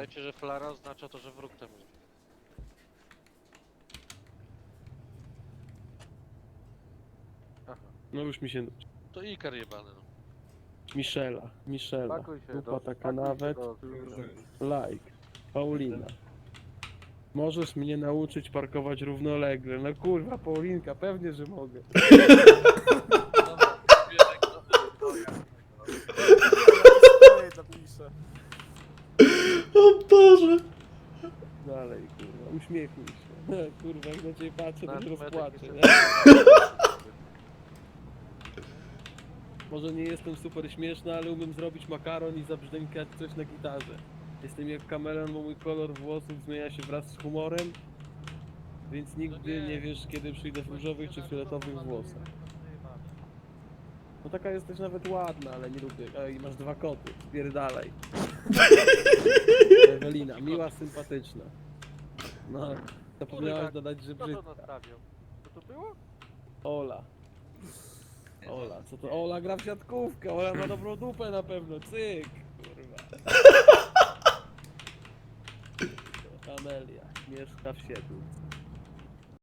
Pamiętajcie, że flara oznacza to, że wróg tam jest. Aha. No już mi się... To Ikar jebany, no. Michela, Michela. Pakuj się, Dupa do- taka pakuj się nawet. do- Like. Paulina. Możesz mnie nauczyć parkować równolegle. No kurwa, Paulinka, pewnie, że mogę. Dalej, kurwa, uśmiechnij się. Kurwa, jak na ciebie patrzę, to Nasz się medyk rozpłaczę, nie? Może nie jestem super śmieszny, ale umiem zrobić makaron i zabrzękać coś na gitarze. Jestem jak kameleon, bo mój kolor włosów zmienia się wraz z humorem, więc nigdy nie wiesz, kiedy przyjdę w różowych czy fioletowych włosach. No taka jesteś nawet ładna, ale nie lubię. Ej, masz dwa koty, spierdalaj. Ewelina, miła, sympatyczna. No, zapomniałaś dodać, że Kto to nastawił? Co to było? Ola. Ola, co to? Ola gra w siatkówkę, Ola ma dobrą dupę na pewno, cyk, kurwa. Amelia, mieszka w Siedlcu.